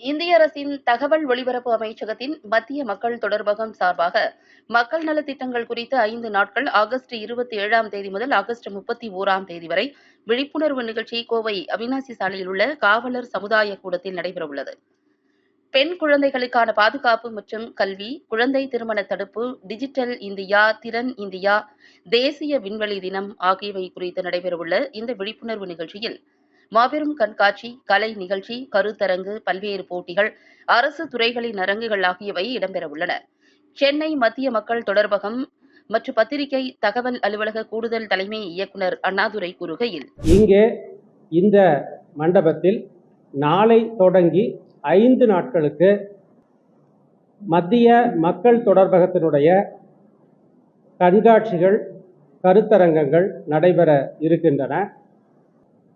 இந்திய அரசின் தகவல் ஒலிபரப்பு அமைச்சகத்தின் மத்திய மக்கள் தொடர்பகம் சார்பாக மக்கள் நலத்திட்டங்கள் குறித்து ஐந்து நாட்கள் ஆகஸ்ட் இருபத்தி ஏழாம் தேதி முதல் ஆகஸ்ட் முப்பத்தி ஓராம் தேதி வரை விழிப்புணர்வு நிகழ்ச்சி கோவை அவினாசி சாலையில் உள்ள காவலர் சமுதாய கூடத்தில் நடைபெறவுள்ளது. பெண் குழந்தைகளுக்கான பாதுகாப்பு மற்றும் கல்வி குழந்தை திருமண தடுப்பு டிஜிட்டல் இந்தியா திறன் இந்தியா தேசிய விண்வெளி தினம் ஆகியவை குறித்து நடைபெறவுள்ள இந்த விழிப்புணர்வு நிகழ்ச்சியில் மாபெரும் கண்காட்சி கலை நிகழ்ச்சி கருத்தரங்கு பல்வேறு போட்டிகள் அரசு துறைகளின் அரங்குகள் ஆகியவை இடம்பெறவுள்ளன. சென்னை மத்திய மக்கள் தொடர்பகம் மற்றும் பத்திரிகை தகவல் அலுவலக கூடுதல் தலைமை இயக்குனர் அண்ணாதுரை கூறுகையில் இங்கே இந்த மண்டபத்தில் நாளை தொடங்கி ஐந்து நாட்களுக்கு மத்திய மக்கள் தொடர்பகத்தினுடைய கண்காட்சிகள் கருத்தரங்கங்கள் நடைபெற இருக்கின்றன.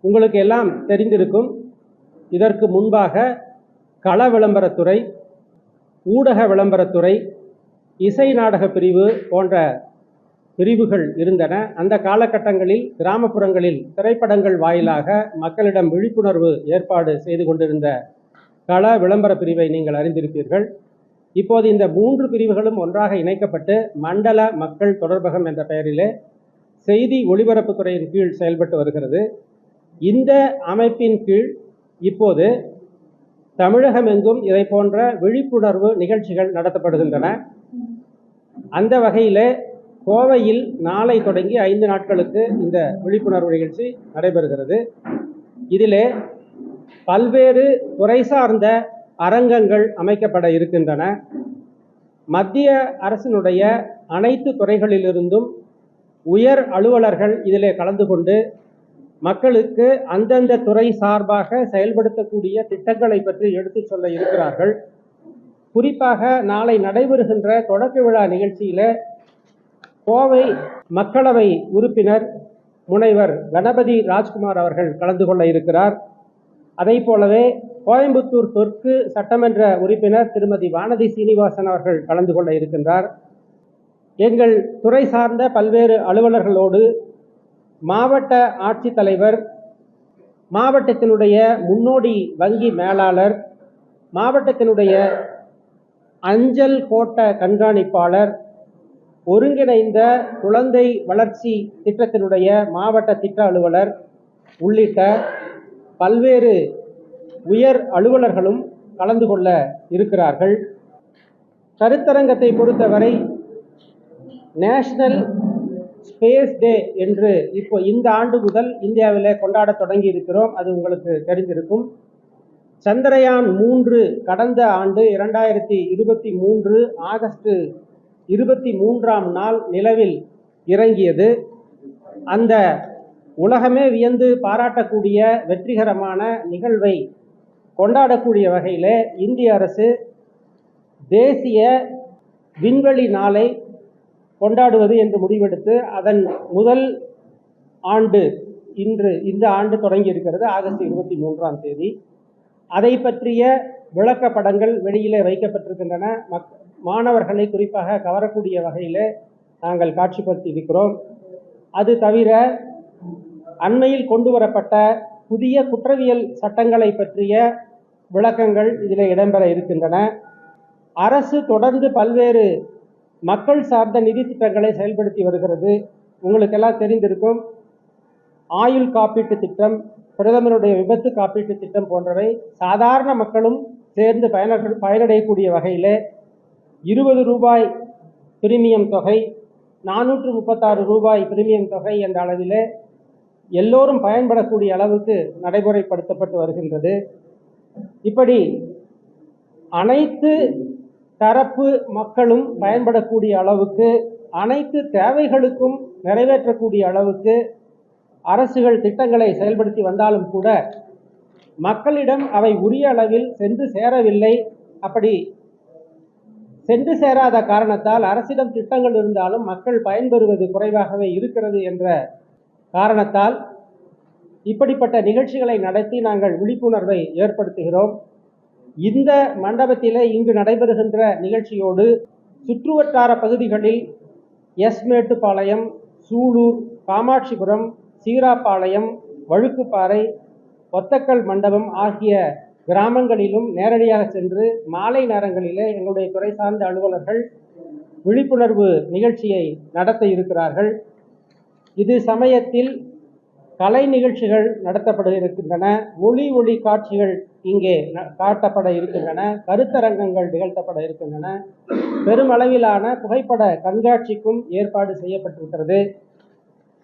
உங்களுக்கு எல்லாம் தெரிந்திருக்கும். இதற்கு முன்பாக கள விளம்பரத்துறை ஊடக விளம்பரத்துறை இசை நாடக பிரிவு போன்ற பிரிவுகள் இருந்தன. அந்த காலகட்டங்களில் கிராமப்புறங்களில் திரைப்படங்கள் வாயிலாக மக்களிடம் விழிப்புணர்வு ஏற்பாடு செய்து கொண்டிருந்த கள விளம்பர பிரிவை நீங்கள் அறிந்திருப்பீர்கள். இப்போது இந்த மூன்று பிரிவுகளும் ஒன்றாக இணைக்கப்பட்டு மண்டல மக்கள் தொடர்பகம் என்ற பெயரிலே செய்தி ஒளிபரப்புத்துறையின் கீழ் செயல்பட்டு வருகிறது. இந்த அமைப்பின் கீழ் இப்போது தமிழகம் எங்கும் இதை போன்ற விழிப்புணர்வு நிகழ்ச்சிகள் நடத்தப்படுகின்றன. அந்த வகையிலே கோவையில் நாளை தொடங்கி ஐந்து நாட்களுக்கு இந்த விழிப்புணர்வு நிகழ்ச்சி நடைபெறுகிறது. இதிலே பல்வேறு துறை சார்ந்த அரங்கங்கள் அமைக்கப்பட இருக்கின்றன. மத்திய அரசினுடைய அனைத்து துறைகளிலிருந்தும் உயர் அலுவலர்கள் இதிலே கலந்து கொண்டு மக்களுக்கு அந்தந்த துறை சார்பாக செயல்படுத்தக்கூடிய திட்டங்களை பற்றி எடுத்து சொல்ல இருக்கிறார்கள். குறிப்பாக நாளை நடைபெறுகின்ற தொடக்க விழா நிகழ்ச்சியில கோவை மக்களவை உறுப்பினர் முனைவர் கணபதி ராஜ்குமார் அவர்கள் கலந்து கொள்ள இருக்கிறார். அதை போலவே கோயம்புத்தூர் தெற்கு சட்டமன்ற உறுப்பினர் திருமதி வானதி சீனிவாசன் அவர்கள் கலந்து கொள்ள இருக்கின்றார். எங்கள் துறை சார்ந்த பல்வேறு அலுவலர்களோடு மாவட்ட ஆட்சித்தலைவர் மாவட்டத்தினுடைய முன்னோடி வங்கி மேலாளர் மாவட்டத்தினுடைய அஞ்சல் கோட்ட கண்காணிப்பாளர் ஒருங்கிணைந்த குழந்தை வளர்ச்சி திட்டத்தினுடைய மாவட்ட திட்ட அலுவலர் உள்ளிட்ட பல்வேறு உயர் அலுவலர்களும் கலந்து கொள்ள இருக்கிறார்கள். கருத்தரங்கத்தை பொறுத்தவரை நேஷனல் ஸ்பேஸ் டே என்று இப்போ இந்த ஆண்டு முதல் இந்தியாவில் கொண்டாட தொடங்கி இருக்கிறோம். அது உங்களுக்கு தெரிந்திருக்கும். சந்திரயான் மூன்று கடந்த ஆண்டு இரண்டாயிரத்தி இருபத்தி மூன்று ஆகஸ்ட் இருபத்தி மூன்றாம் நாள் நிலவில் இறங்கியது. அந்த உலகமே வியந்து பாராட்டக்கூடிய வெற்றிகரமான நிகழ்வை கொண்டாடக்கூடிய வகையில் இந்திய அரசு தேசிய விண்வெளி நாளை கொண்டாடுவது என்று முடிவெடுத்து அதன் முதல் ஆண்டு இன்று இந்த ஆண்டு தொடங்கி இருக்கிறது ஆகஸ்ட் இருபத்தி மூன்றாம் தேதி. அதை பற்றிய விளக்கப்படங்கள் வெளியிலே வைக்கப்பட்டிருக்கின்றன. மக் மாணவர்களை குறிப்பாக கவரக்கூடிய வகையில் நாங்கள் காட்சிப்படுத்தி இருக்கிறோம். அது தவிர அண்மையில் கொண்டு வரப்பட்ட புதிய குற்றவியல் சட்டங்களை பற்றிய விளக்கங்கள் இதில் இடம்பெற இருக்கின்றன. அரசு தொடர்ந்து பல்வேறு மக்கள் சார்ந்த நிதி திட்டங்களை செயல்படுத்தி வருகிறது. உங்களுக்கெல்லாம் தெரிந்திருக்கும் ஆயுள் காப்பீட்டு திட்டம் பிரதமருடைய விபத்து காப்பீட்டு திட்டம் போன்றவை சாதாரண மக்களும் சேர்ந்து பயன பயனடையக்கூடிய வகையில் இருபது ரூபாய் பிரீமியம் தொகை நானூற்று முப்பத்தாறு ரூபாய் பிரீமியம் தொகை என்ற அளவில் எல்லோரும் பயன்படக்கூடிய அளவுக்கு நடைமுறைப்படுத்தப்பட்டு வருகின்றது. இப்படி அனைத்து தரப்பு மக்களும் பயன்படக்கூடிய அளவுக்கு அனைத்து தேவைகளுக்கும் நிறைவேற்றக்கூடிய அளவுக்கு அரசுகள் திட்டங்களை செயல்படுத்தி வந்தாலும் கூட மக்களிடம் அவை உரிய அளவில் சென்று சேரவில்லை. அப்படி சென்று சேராத காரணத்தால் அரசிடம் திட்டங்கள் இருந்தாலும் மக்கள் பயன்பெறுவது குறைவாகவே இருக்கிறது என்ற காரணத்தால் இப்படிப்பட்ட நிகழ்ச்சிகளை நடத்தி நாங்கள் விழிப்புணர்வை ஏற்படுத்துகிறோம். இந்த மண்டபத்திலே இங்கு நடைபெறுகின்ற நிகழ்ச்சியோடு சுற்றுவட்டார பகுதிகளில் எஸ்மேட்டுப்பாளையம் சூலூர் காமாட்சிபுரம் சீராப்பாளையம் வழுக்குப்பாறை ஒத்தக்கல் மண்டபம் ஆகிய கிராமங்களிலும் நேரடியாக சென்று மாலை நேரங்களிலே எங்களுடைய துறை சார்ந்த அலுவலர்கள் விழிப்புணர்வு நிகழ்ச்சியை நடத்த இருக்கிறார்கள். இது சமயத்தில் கலை நிகழ்ச்சிகள் நடத்தப்பட இருக்கின்றன ஒளி ஒளி காட்சிகள் இங்கே ந- காட்டப்பட இருக்கின்றன. கருத்தரங்கங்கள் நிகழ்த்தப்பட இருக்கின்றன. பெருமளவிலான புகைப்பட கண்காட்சிக்கும் ஏற்பாடு செய்யப்பட்டிருக்கிறது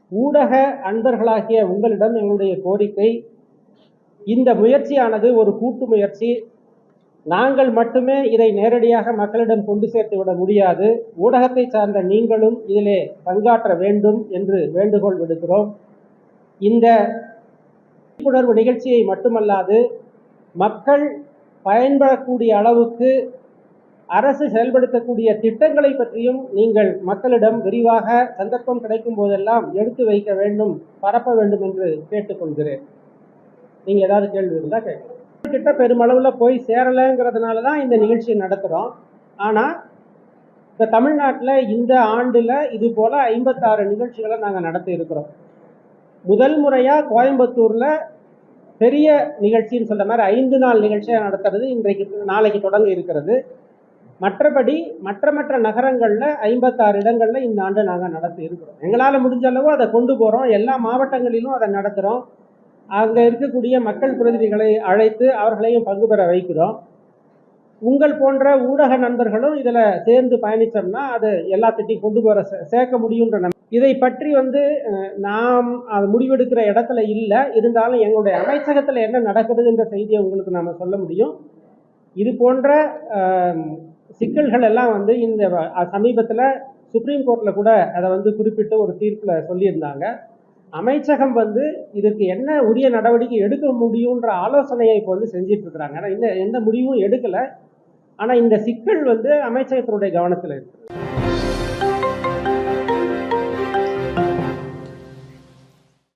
ஊடக அன்பர்களாகிய உங்களிடம் எங்களுடைய கோரிக்கை இந்த முயற்சியானது ஒரு கூட்டு முயற்சி. நாங்கள் மட்டுமே இதை நேரடியாக மக்களிடம் கொண்டு சேர்த்து விட முடியாது. ஊடகத்தை சார்ந்த நீங்களும் இதிலே பங்காற்ற வேண்டும் என்று வேண்டுகோள் விடுக்கிறோம். இந்த விழிப்புணர்வு நிகழ்ச்சியை மட்டுமல்லாது மக்கள் பயன்படக்கூடிய அளவுக்கு அரசு செயல்படுத்தக்கூடிய திட்டங்களை பற்றியும் நீங்கள் மக்களிடம் விரிவாக சந்தர்ப்பம் கிடைக்கும் போதெல்லாம் எடுத்து வைக்க வேண்டும் பரப்ப வேண்டும் என்று கேட்டுக்கொள்கிறேன். நீங்கள் ஏதாவது கேள்வி இருந்தால் கேட்கலாம் கிட்ட பெருமளவில் போய் சேரலைங்கிறதுனால தான் இந்த நிகழ்ச்சியை நடத்துகிறோம் ஆனால் இப்போ தமிழ்நாட்டில் இந்த ஆண்டில் இது போல் ஐம்பத்தாறு நிகழ்ச்சிகளை நாங்கள் நடத்தி இருக்கிறோம். முதல் முறையாக கோயம்புத்தூரில் பெரிய நிகழ்ச்சின்னு சொல்கிற மாதிரி ஐந்து நாள் நிகழ்ச்சியாக நடத்துறது இன்றைக்கு நாளைக்கு தொடங்க இருக்கிறது. மற்றபடி மற்ற மற்ற நகரங்களில் ஐம்பத்தாறு இடங்களில் இந்த ஆண்டு நாங்கள் நடத்தி இருக்கிறோம். எங்களால் முடிஞ்ச அளவு அதை கொண்டு போகிறோம் எல்லா மாவட்டங்களிலும் அதை நடத்துகிறோம் அங்கே இருக்கக்கூடிய மக்கள் பிரதிநிதிகளை அழைத்து அவர்களையும் பங்கு பெற வைக்கிறோம். உங்கள் போன்ற ஊடக நண்பர்களும் இதில் சேர்ந்து பயணித்தோம்னா அது எல்லாத்திட்டையும் கொண்டு போகிற சேர்க்க முடியுன்ற இதை பற்றி வந்து நாம் அது முடிவெடுக்கிற இடத்துல இல்லை. இருந்தாலும் எங்களுடைய அமைச்சகத்தில் என்ன நடக்குதுன்ற செய்தியை உங்களுக்கு நாம் சொல்ல முடியும். இது போன்ற சிக்கல்கள் எல்லாம் வந்து இந்த சமீபத்தில் சுப்ரீம் கோர்ட்டில் கூட அதை வந்து குறிப்பிட்டு ஒரு தீர்ப்பில் சொல்லியிருந்தாங்க. அமைச்சகம் வந்து இதுக்கு என்ன உரிய நடவடிக்கை எடுக்க முடியுன்ற ஆலோசனையை இப்போ வந்து செஞ்சிட்டு இருக்கிறாங்க இந்த எந்த முடிவும் எடுக்கலை. ஆனால் இந்த சிக்கல் வந்து அமைச்சகத்தினுடைய கவனத்தில் இருக்குது